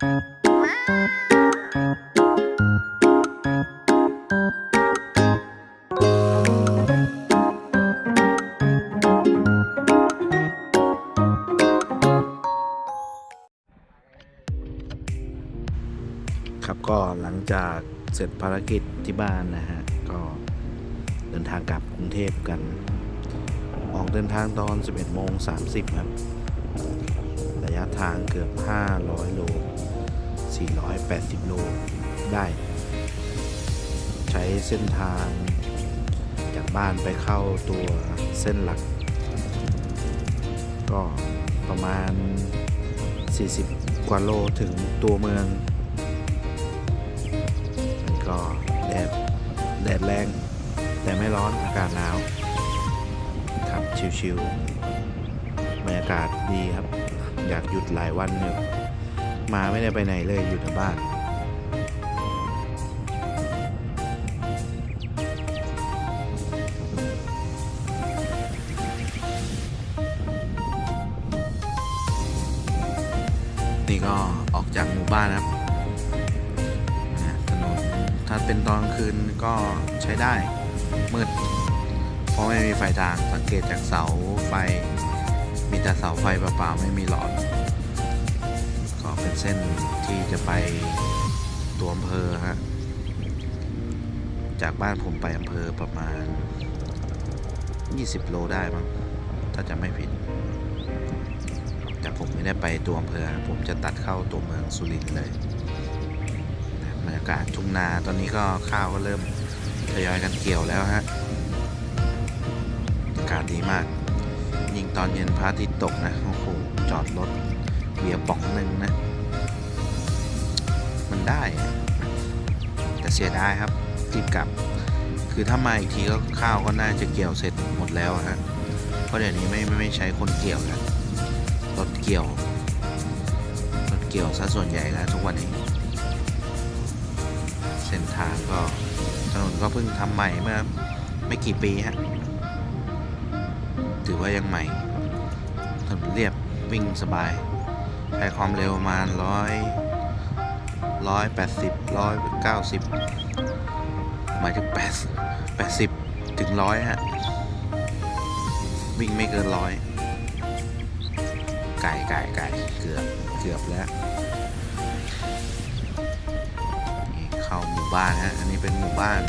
ครับก็หลังจากเสร็จภารกิจที่บ้านนะฮะ ก็เดินทางกลับกรุงเทพกัน ออกเดินทางตอน 11โมง30 ครับ ระยะทางเกือบ 500 โล 480 โลได้ ใช้เส้นทางจากบ้านไปเข้าตัวเส้นหลัก ก็ประมาณ 40 กว่าโลถึงตัวเมือง มันก็แดดแดดแรง แต่ไม่ร้อนอากาศหนาวครับชิวๆบรรยากาศดีครับ อยากหยุดหลายวันอยู่ มาไม่ได้ไปไหนเลยอยู่แต่บ้าน นี่ก็ออกจากหมู่บ้านครับถนนถ้าเป็นตอนคืนก็ใช้ได้ มืด เพราะไม่มีไฟทางสังเกตจากเสาไฟ มีแต่เสาไฟเปล่าๆไม่มีหลอด เป็นเส้นที่จะไปตัวอำเภอฮะ จากบ้านผมไปอำเภอประมาณ 20 โลได้มั้ง ถ้าจะไม่ผิด แต่ผมไม่ได้ไปตัวอำเภอ ผมจะตัดเข้าตัวเมืองสุรินทร์เลยบรรยากาศทุ่งนา ตอนนี้ก็ข้าวก็เริ่มทยอยกันเกี่ยวแล้วฮะ อากาศดีมาก ยิ่งตอนเย็นพระอาทิตย์ตกนะ โอ้โห จอดรถเบียร์ป๋องหนึ่งนะ มันได้ แต่เสียดายครับรีบกลับ คือถ้ามาอีกทีก็ข้าวก็น่าจะเกี่ยวเสร็จหมดแล้วฮะเพราะเดี๋ยวนี้ไม่ไม่ไม่ใช้คนเกี่ยวแล้วรถเกี่ยวรถเกี่ยวซะส่วนใหญ่แล้วทุกวันนี้ เส้นทางก็ถนนก็เพิ่งทำใหม่เมื่อไม่กี่ปีฮะถือว่ายังใหม่ถนนเรียบวิ่งสบายใช้ความเร็วประมาณร้อย ร้อยแปดสิบร้อยเก้าสิบหมายถึงแปดแปดสิบถึงร้อยฮะ วิ่งไม่เกินร้อยไก่ไก่ไก่เกือบเกือบแล้วนี่เข้าหมู่บ้านฮะ อันนี้เป็นหมู่บ้าน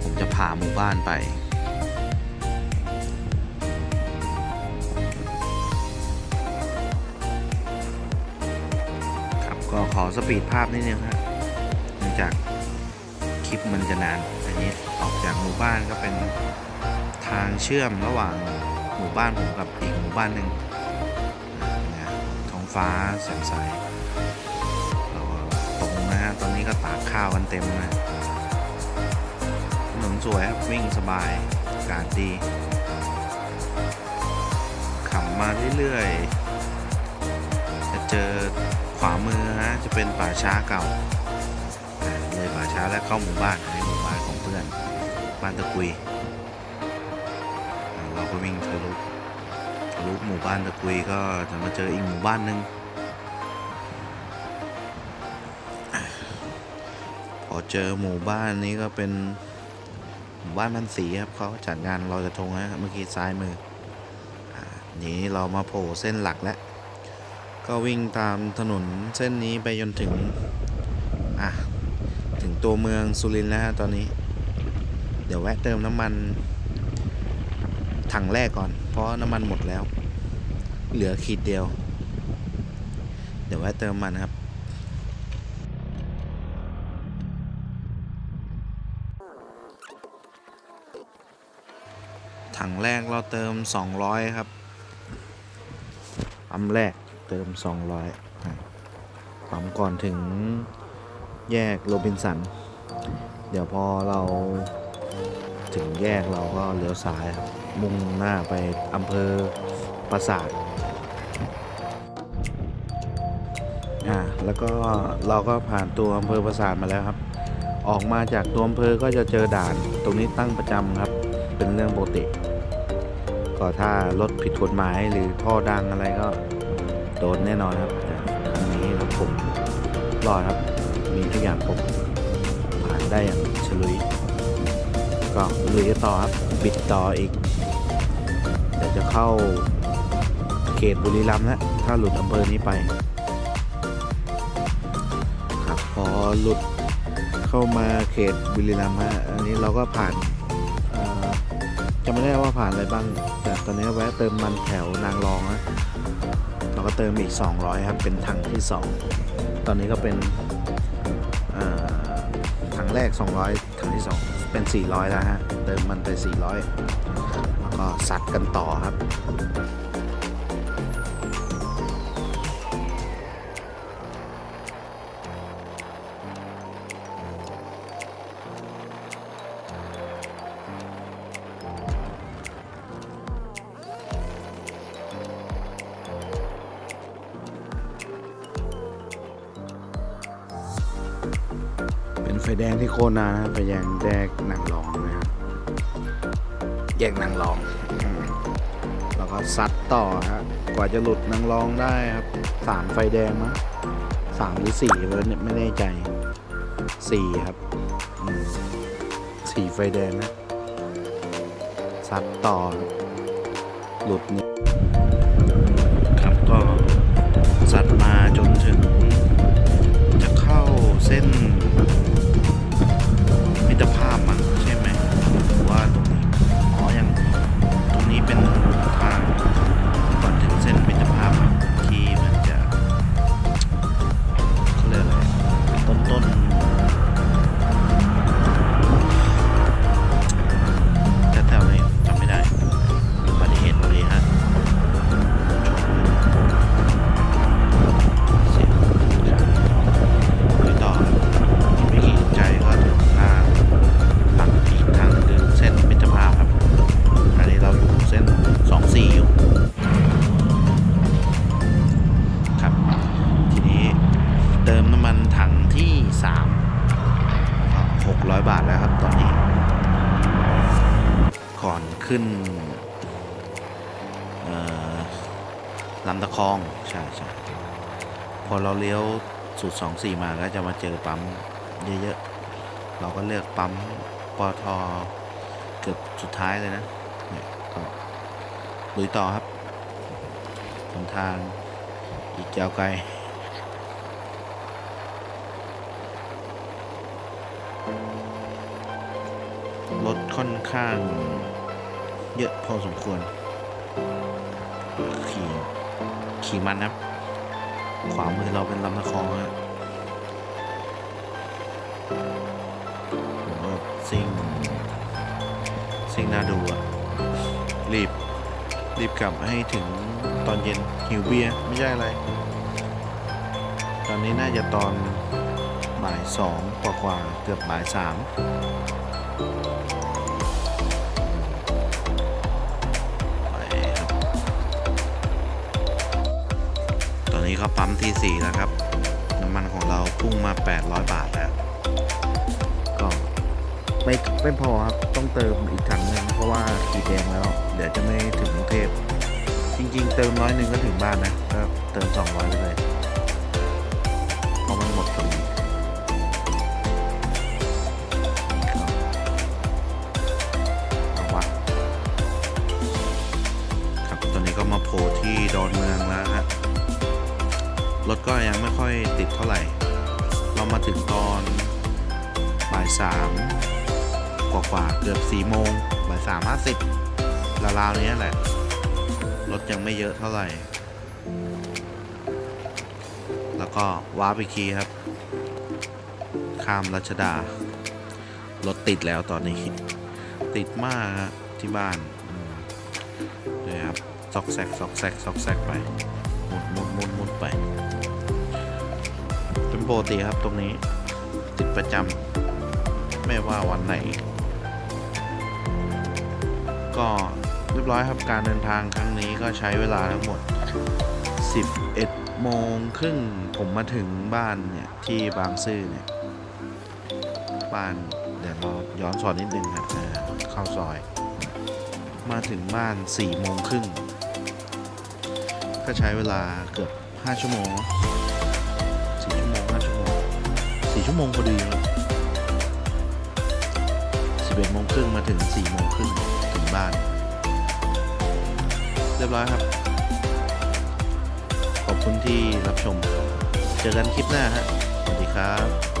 ผมจะพาหมู่บ้านไป อสปีดภาพนิดนึงฮะเนื่องจากคลิปมันจะนาน อันนี้ออกจากหมู่บ้านก็เป็นทางเชื่อมระหว่างหมู่บ้านผมกับอีกหมู่บ้านหนึ่งนะท้องฟ้าแจ่มใสเราก็ตรงนะฮะ ตอนนี้ก็ตากข้าวกันเต็มนะถนนสวยครับวิ่งสบายอากาศดีขับมาเรื่อยๆจะเจอ ขวามือฮะจะเป็นป่าช้าเก่าเลยป่าช้าแล้วเข้าหมู่บ้านในหมู่บ้านของเพื่อนบ้านตะกุยเราก็วิ่งทะลุทะลุหมู่บ้านตะกุยก็จะมาเจออีกหมู่บ้านหนึ่งพอเจอหมู่บ้านนี้ก็เป็นหมู่บ้านมันสีครับเขาจัดงานลอยกระทงนะเมื่อกี้ซ้ายมืออนี้เรามาโผล่เส้นหลักแล้ว ก็วิ่งตามถนนเส้นนี้ไปจนถึง อะ ถึงตัวเมืองสุรินทร์แล้วฮะตอนนี้ เดี๋ยวแวะเติมน้ำมัน ถังแรกก่อน เพราะน้ำมันหมดแล้ว เหลือขีดเดียว เดี๋ยวแวะเติมมันครับถังแรกเราเติม 200 ครับปั๊มแรก เติม 200ปั๊มก่อนถึงแยกโรบินสัน เดี๋ยวพอเราถึงแยกเราก็เลี้ยวซ้ายครับมุ่งหน้าไปอำเภอปราสาทอ่าแล้วก็เราก็ผ่านตัวอำเภอปราสาทมาแล้วครับ ออกมาจากตัวอำเภอก็จะเจอด่าน ตรงนี้ตั้งประจำครับ เป็นเรื่องปกติ ก็ถ้ารถผิดกฎหมายหรือท่อดังอะไรก็ โดนแน่นอนครับแต่ครั้งนี้ครับผมรอดครับ มีทุกอย่างครบผ่านได้อย่างฉลุย ก็ลุยกันต่อครับ บิดต่ออีกเดี๋ยวจะเข้าเขตบุรีรัมย์แล้วถ้าหลุดอำเภอนี้ไป ครับพอหลุดเข้ามาเขตบุรีรัมย์ฮะอันนี้เราก็ผ่านจะไม่ได้ว่าผ่านอะไรบ้าง แต่ตอนนี้แวะเติมมันแถวนางรองนะ เติมอีก 200 ครับ เป็นถังที่ 2 ตอนนี้ก็เป็นถังแรก 200 ถังที่ 2 เป็น 400 แล้วฮะ เติมมันไป 400 แล้วก็สัดกันต่อครับ แดงที่โคนานะไฟแดงแดกนางรองนะครับแยกนางรองอืมแล้วก็ซัดต่อฮะกว่าจะหลุดนางรองได้ครับสามไฟแดงมั้งสามหรือสี่แล้วเนี่ยไม่แน่ใจสี่ครับอืมสี่ไฟแดงนะซัดต่อครับหลุดนี่ ลำตะคองใช่ใช่พอเราเลี้ยวสูตร24มาก็จะมาเจอปั๊มเยอะๆ เราก็เลือกปั๊มปอทเกือบสุดท้ายเลยนะเนี่ยก็ลุยต่อครับหนทางอีกยาวไกลรถค่อนข้างเยอะพอสมควรขี่ ขี่มันนะครับ ขวามือเราเป็นลำตะคองฮะโหซิ่งซิ่งน่าดูอะรีบ รีบกลับให้ถึงตอนเย็นหิวเบียร์ไม่ใช่อะไร ตอนนี้น่าจะตอนบ่ายสองกว่าเกือบบ่ายสาม ที่4นะครับ น้ำมันของเราพุ่งมา 800 บาทแล้ว ก็ไม่ไม่พอครับ ต้องเติมอีกถังหนึ่งเพราะว่าสีแดงแล้ว เดี๋ยวจะไม่ถึงกรุงเทพจริง ๆ เติมร้อยหนึ่งก็ถึงบ้านนะ ถึงตอนบ่ายสามกว่าๆเกือบสี่โมงบ่ายสามห้าสิบราวๆเนี้แหละ รถยังไม่เยอะเท่าไหร่ แล้วก็ว้าร์ปอีครับ ข้ามรัชดา รถติดแล้วตอนนี้ ติดมากที่บ้านนี่ครับซอกแซกซอกแซกซอกแซกไป หมุนหมุนหมุนหมุนไป เป็นปกติครับตรงนี้ ติดประจำไม่ว่าวันไหน ก็เรียบร้อยครับการเดินทางครั้งนี้ก็ใช้เวลาทั้งหมด 11 โมงครึ่งผมมาถึงบ้านเนี่ย ที่บางซื่อเนี่ย บ้านเดี๋ยวเราย้อนสอนนิดนึงครับเข้าซอย มาถึงบ้าน4โมงครึ่งก็ใช้เวลาเกือบห้าชั่วโมง 4 ชั่วโมงพอดีครับ11โมงครึ่งมาถึง4โมงครึ่งถึงบ้าน เรียบร้อยครับ ขอบคุณที่รับชม เจอกันคลิปหน้าฮะสวัสดีครับ